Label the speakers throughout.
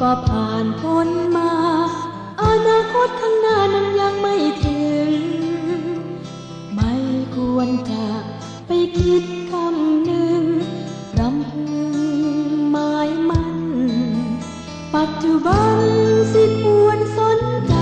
Speaker 1: ก็ผ่านพ้นมา อนาคตข้างหน้านั้นยังไม่ถึง ไม่ควรจะไปคิดคำหนึ่งรำพึงหมายมัน ปัจจุบันสิควรสนใจ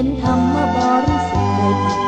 Speaker 1: ฉันทำมาบริสุทธิ์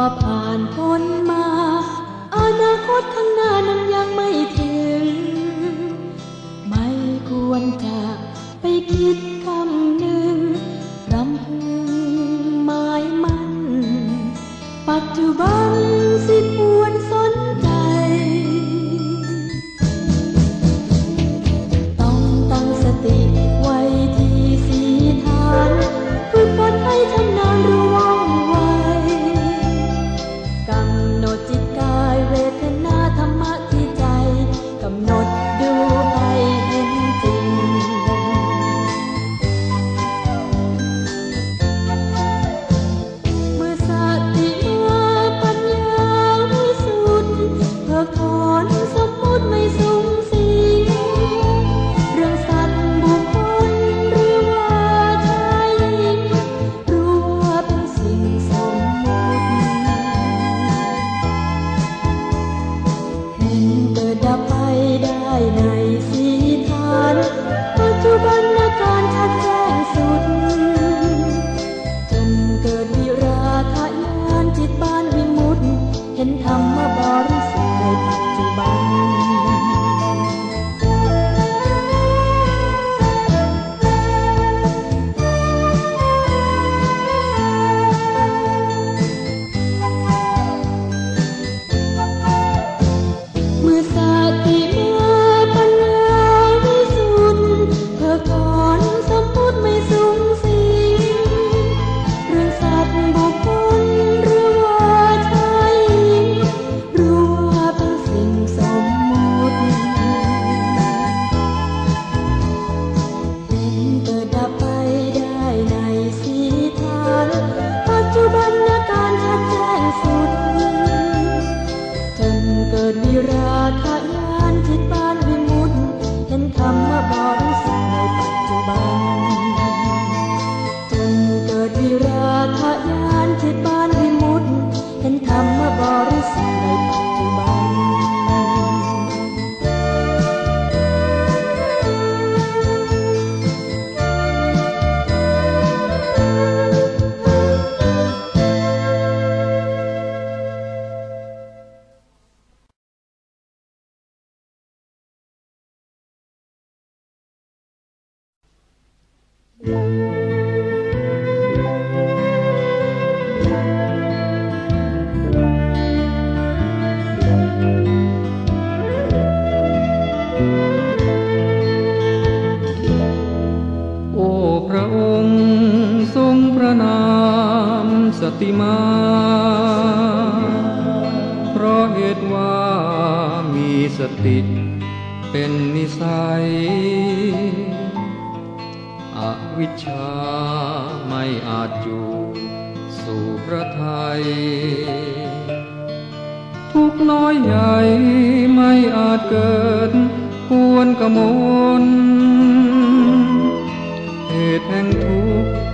Speaker 1: ก็ผ่านพ้นมา อนาคตข้างหน้านั้นยังไม่ถึง ไม่ควรจะไปคิดคำหนึ่งรำพึงหมายมัน ปัจจุบัน
Speaker 2: ติมา เพราะเหตุว่ามีสติเป็นนิสัย วิชาไม่อาจอยู่สู่พระไทย ทุกน้อยใหญ่ไม่อาจเกิดกวนกระมวลเหตุแห่งทุกข์